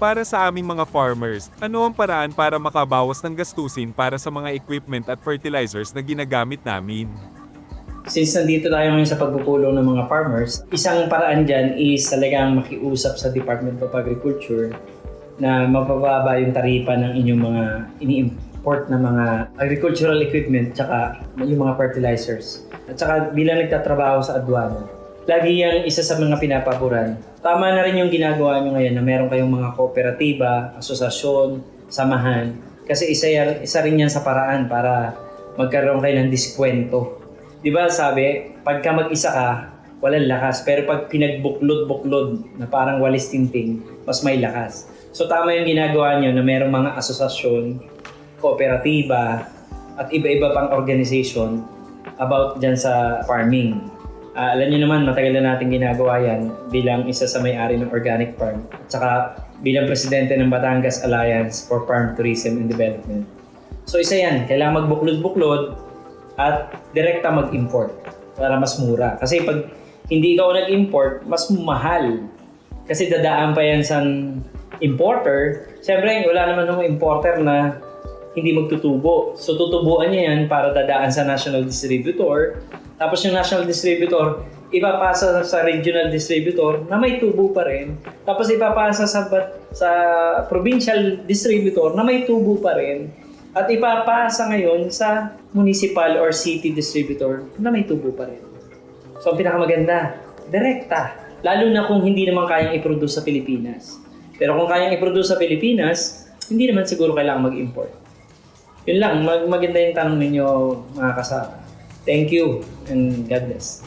Para sa aming mga farmers, ano ang paraan para makabawas ng gastusin para sa mga equipment at fertilizers na ginagamit namin? Since nandito tayo ngayon sa pagpupulong ng mga farmers, isang paraan dyan is talagang makiusap sa Department of Agriculture na mapababa yung taripa ng inyong mga ini-import na mga agricultural equipment tsaka yung mga fertilizers. At saka bilang nagtatrabaho sa aduana, lagi yung isa sa mga pinapaboran. Tama na rin yung ginagawa nyo ngayon na meron kayong mga kooperatiba, asosasyon, samahan. Kasi isa, yan, isa rin yan sa paraan para magkaroon kayo ng diskwento. Di ba sabi, pagka mag-isa ka, walang lakas. Pero pag pinagbuklod-buklod na parang walis tinting, mas may lakas. So tama yung ginagawa nyo na merong mga asosasyon, kooperatiba, at iba-iba pang organization about dyan sa farming. Ah, alam niyo naman, matagal na natin ginagawa yan bilang isa sa may-ari ng organic farm. At saka bilang presidente ng Batangas Alliance for Farm Tourism and Development. So isa yan, kailangan magbuklod-buklod at direkta mag-import para mas mura. Kasi pag hindi ikaw nag-import, mas mahal. Kasi dadaan pa yan sa importer. Siyempre, wala naman ng importer na hindi magtutubo. So tutubuan niya yan para dadaan sa national distributor. Tapos yung national distributor, ipapasa sa regional distributor na may tubo pa rin. Tapos ipapasa sa sa provincial distributor na may tubo pa rin. At ipapasa ngayon sa municipal or city distributor na may tubo pa rin. So ang pinakamaganda, direkta. Lalo na kung hindi naman kayang i-produce sa Pilipinas. Pero kung kayang i-produce sa Pilipinas, hindi naman siguro kailangan mag-import. Yun lang, mag maganda yung tanong ninyo mga kasama. Thank you and God bless.